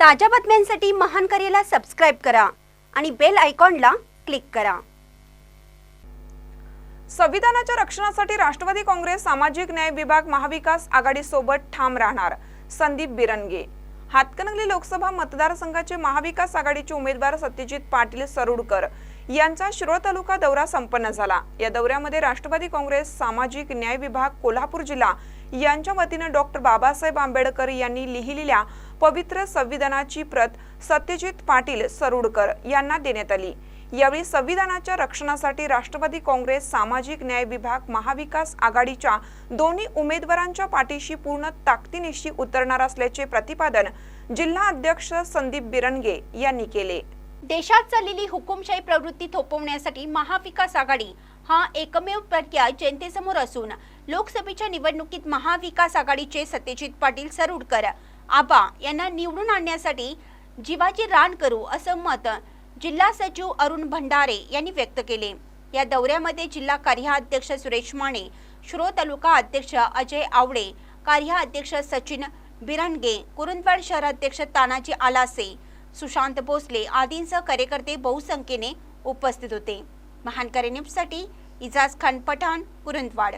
ताज्या बातम्यांसाठी महान करेला सबस्क्राईब करा आणि बेल आयकॉनला क्लिक करा. संविधानाच्या रक्षणासाठी राष्ट्रवादी काँग्रेस सामाजिक न्याय विभाग महाविकास आघाडी सोबत ठाम राहणार. संदीप बिरंगे. हातकणंगले लोकसभा मतदारसंघाचे महाविकास आघाडीचे उमेदवार सत्यजित पाटील सरुडकर यांचा शिरोळ तालुका दौरा संपन्न झाला. या दौऱ्यामध्ये राष्ट्रवादी काँग्रेस सामाजिक न्याय विभाग कोल्हापूर जिल्हा यांच्या वतीनं डॉक्टर बाबासाहेब आंबेडकर यांनी लिहिलेल्या पवित्र संविधानाची प्रत सत्यजित पाटील सरुडकर यांना देण्यात आली. यावेळी संविधानाच्या रक्षणासाठी राष्ट्रवादी काँग्रेस सामाजिक न्याय विभाग महाविकास आघाडीच्या दोन्ही उमेदवारांच्या पाठीशी पूर्ण ताकदीनिशी उतरणार असल्याचे प्रतिपादन जिल्हा अध्यक्ष संदीप बिरणगे यांनी केले. देशात चाललेली हुकुमशाही प्रवृत्ती थोपवण्यासाठी महाविकास आघाडी हा एकमेव पर्याय जनतेसमोर असून लोकसभेच्या निवडणुकीत महाविकास आघाडीचे सत्यजित पाटील सरुडकर आबा यांना निवडून आणण्यासाठी जीवाची रान करू असं मत जिल्हा सचिव अरुण भंडारे यांनी व्यक्त केले. या दौऱ्यामध्ये जिल्हा कार्याध्यक्ष सुरेश माने श्रो तालुका अध्यक्ष अजय आवडे कार्याध्यक्ष सचिन बिरणगे कुरुंदवाड शहराध्यक्ष तानाजी आलासे सुशांत भोसले आदींसह कार्यकर्ते बहुसंख्येने उपस्थित होते. महान न्यूजसाठी इजाज खान पठाण कुरुंदवाड.